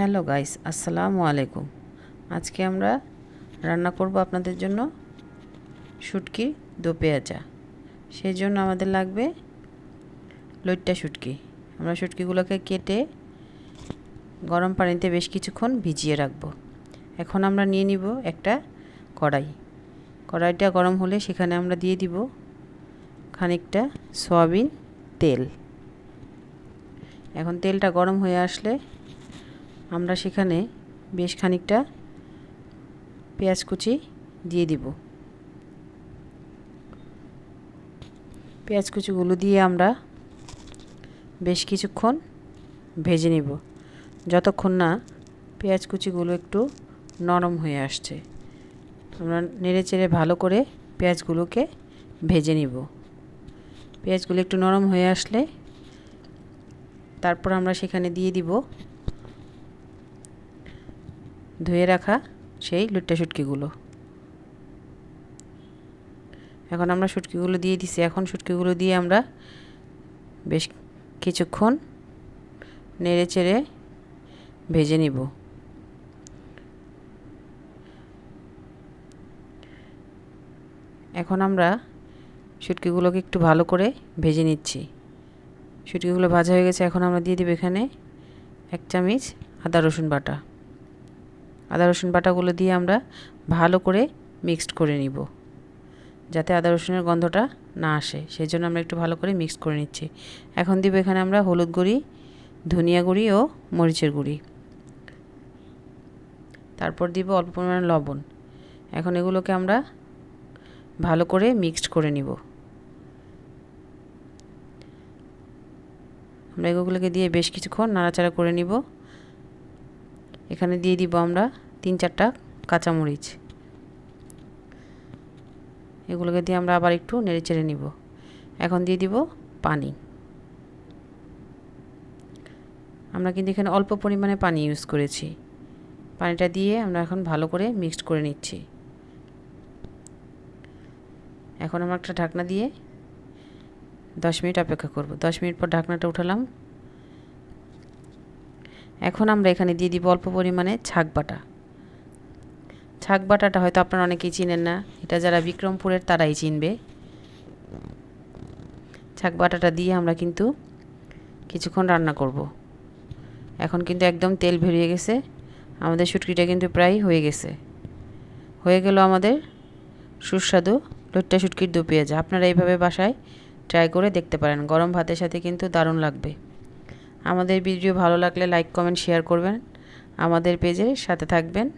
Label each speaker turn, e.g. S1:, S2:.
S1: Hello guys, আসসালামু আলাইকুম। আজকে আমরা রান্না করব আপনাদের জন্য শুটকি দো পেঁয়াজা। সেই জন্য আমাদের লাগবে লইট্টা শুটকি। আমরা শুটকিগুলোকে কেটে গরম পানিতে বেশ কিছুক্ষণ ভিজিয়ে রাখব। এখন আমরা নিয়ে নিব একটা কড়াই। কড়াইটা গরম হলে সেখানে আমরা দিয়ে দিব খানিকটা সয়াবিন তেল। এখন তেলটা গরম হয়ে আসলে আমরা সেখানে বেশ খানিকটা পেঁয়াজ কুচি দিয়ে দিব। পেঁয়াজ কুচিগুলো দিয়ে আমরা বেশ কিছুক্ষণ ভেজে নিব। যতক্ষণ না পেঁয়াজ কুচিগুলো একটু নরম হয়ে আসছে। আমরা নেড়ে চেড়ে ভালো করে পেঁয়াজগুলোকে ভেজে নিব। পেঁয়াজগুলো একটু নরম হয়ে আসলে তারপর আমরা সেখানে দিয়ে দিব ধুয়ে রাখা সেই লুট্টা শুটকিগুলো। এখন আমরা শুটকিগুলো দিয়ে দিছি। এখন শুটকিগুলো দিয়ে আমরা বেশ কিছুক্ষণ নেড়ে চেড়ে ভেজে নিব। এখন আমরা শুটকিগুলোকে একটু ভালো করে ভেজে নিচ্ছি। শুটকিগুলো ভাজা হয়ে গেছে। এখন আমরা দিয়ে দেবো এখানে এক চামচ আদা রসুন বাটা। আদা রসুন বাটাগুলো দিয়ে আমরা ভালো করে মিক্সড করে নিব, যাতে আদা রসুনের গন্ধটা না আসে। সেই জন্য আমরা একটু ভালো করে মিক্স করে নিচ্ছি। এখন দিব এখানে আমরা হলুদ গুঁড়ি, ধনিয়া গুঁড়ি ও মরিচের গুঁড়ি। তারপর দিব অল্প পরিমাণে লবণ। এখন এগুলোকে আমরা ভালো করে মিক্সড করে নিব। আমরা এগুলোকে দিয়ে বেশ কিছুক্ষণ নাড়াচাড়া করে নিব। এখানে দিয়ে দিব আমরা তিন চারটা কাঁচামরিচ। এগুলোকে দিয়ে আমরা আবার একটু নেড়ে চেড়ে নিব। এখন দিয়ে দিব পানি। আমরা কিন্তু এখানে অল্প পরিমাণে পানি ইউজ করেছি। পানিটা দিয়ে আমরা এখন ভালো করে মিক্সড করে নিচ্ছি। এখন আমরা একটা ঢাকনা দিয়ে দশ মিনিট অপেক্ষা করব। দশ মিনিট পর ঢাকনাটা উঠালাম। এখন আমরা এখানে দিয়ে দিব অল্প পরিমাণে ছাক বাটা। ছাক বাটাটা হয়তো আপনারা অনেকেই চিনেন না। এটা যারা বিক্রমপুরের তারাই চিনবে। ছাক বাটাটা দিয়ে আমরা কিন্তু কিছুক্ষণ রান্না করব। এখন কিন্তু একদম তেল বেরিয়ে গেছে। আমাদের শুটকিটা কিন্তু প্রায় হয়ে গেছে। হয়ে গেল আমাদের সুস্বাদু লোট্টা শুটকির দু পেঁয়াজ। আপনারা এইভাবে বাসায় ট্রাই করে দেখতে পারেন। গরম ভাতের সাথে কিন্তু দারুণ লাগবে। আমাদের ভিডিও ভালো লাগলে লাইক কমেন্ট শেয়ার করবেন। আমাদের পেজে সাথে থাকবেন।